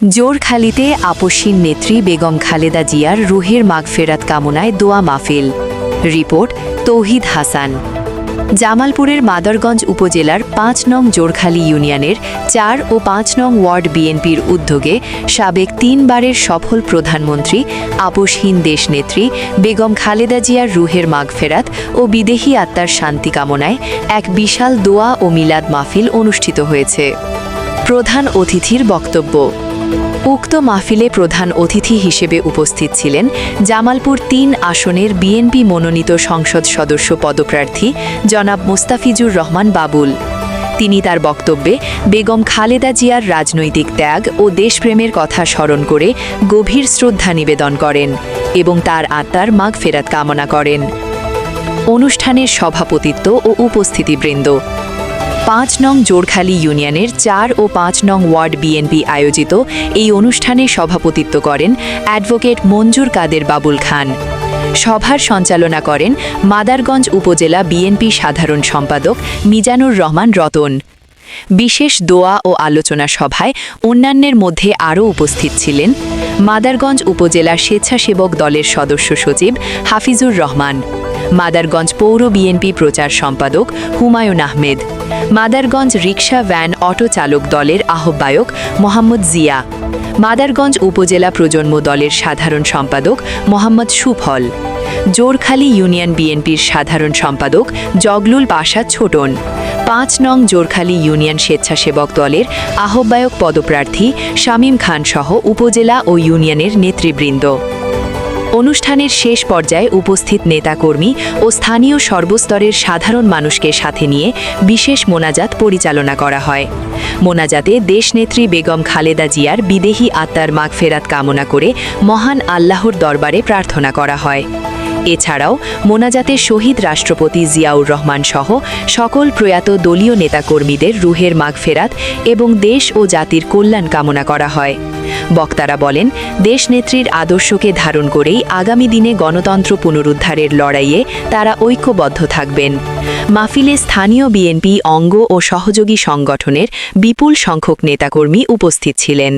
জোরখালিতে আপসীন নেত্রী বেগম খালেদা জিয়ার রুহের মাগফেরাত কামনায় দোয়া মাহফিল। রিপোর্ট তৌহিদ হাসান। জামালপুরের মাদারগঞ্জ উপজেলার পাঁচ নং জোরখালী ইউনিয়নের চার ও পাঁচ নং ওয়ার্ড বিএনপির উদ্যোগে সাবেক তিনবারের সফল প্রধানমন্ত্রী, আপসহীন দেশনেত্রী বেগম খালেদা জিয়ার রুহের মাগফেরাত ও বিদেহী আত্মার শান্তি কামনায় এক বিশাল দোয়া ও মিলাদ মাহফিল অনুষ্ঠিত হয়েছে। প্রধান অতিথির বক্তব্য উক্ত মাহফিলে প্রধান অতিথি হিসেবে উপস্থিত ছিলেন জামালপুর তিন আসনের বিএনপি মনোনীত সংসদ সদস্য পদপ্রার্থী জনাব মোস্তাফিজুর রহমান বাবুল। তিনি তার বক্তব্যে বেগম খালেদা জিয়ার রাজনৈতিক ত্যাগ ও দেশপ্রেমের কথা স্মরণ করে গভীর শ্রদ্ধা নিবেদন করেন এবং তার আত্মার মাগফেরাত কামনা করেন। অনুষ্ঠানের সভাপতিত্ব ও উপস্থিতিবৃন্দ পাঁচ নং জোরখালী ইউনিয়নের চার ও পাঁচ নং ওয়ার্ড বিএনপি আয়োজিত এই অনুষ্ঠানে সভাপতিত্ব করেন অ্যাডভোকেট মঞ্জুর কাদের বাবুল খান। সভার সঞ্চালনা করেন মাদারগঞ্জ উপজেলা বিএনপি সাধারণ সম্পাদক মিজানুর রহমান রতন। বিশেষ দোয়া ও আলোচনা সভায় অন্যান্যের মধ্যে আরও উপস্থিত ছিলেন মাদারগঞ্জ উপজেলা স্বেচ্ছাসেবক দলের সদস্য সচিব হাফিজুর রহমান। মাদারগঞ্জ পৌর বিএনপি প্রচার সম্পাদক Humayun Ahmed. Madarganj rickshaw, van, auto চালক দলের আহ্বায়ক মোহাম্মদ জিয়া। মাদারগঞ্জ উপজেলা প্রজন্ম দলের সাধারণ সম্পাদক মোহাম্মদ সুফল। জোরখালী ইউনিয়ন বিএনপির সাধারণ সম্পাদক জগলুল পাশা ছোটন। পাঁচ নং জোরখালী ইউনিয়ন স্বেচ্ছাসেবক দলের আহ্বায়ক পদপ্রার্থী শামীম খান সহ উপজেলা ও ইউনিয়নের নেতৃবৃন্দ। অনুষ্ঠানের শেষ পর্যায়ে উপস্থিত নেতাকর্মী ও স্থানীয় সর্বস্তরের সাধারণ মানুষকে সাথে নিয়ে বিশেষ মোনাজাত পরিচালনা করা হয়। মোনাজাতে দেশনেত্রী বেগম খালেদা জিয়ার বিদেহী আত্মার মাগফেরাত কামনা করে মহান আল্লাহর দরবারে প্রার্থনা করা হয়। এছাড়াও মোনাজাতে শহীদ রাষ্ট্রপতি জিয়াউর রহমান সহ সকল প্রয়াত দলীয় নেতাকর্মীদের রুহের মাগফেরাত এবং দেশ ও জাতির কল্যাণ কামনা করা হয়। বক্তারা বলেন, দেশনেত্রীর আদর্শকে ধারণ করেই আগামী দিনে গণতন্ত্র পুনরুদ্ধারের লড়াইয়ে তারা ঐক্যবদ্ধ থাকবেন। মাহফিলে স্থানীয় বিএনপি, অঙ্গ ও সহযোগী সংগঠনের বিপুল সংখ্যক নেতাকর্মী উপস্থিত ছিলেন।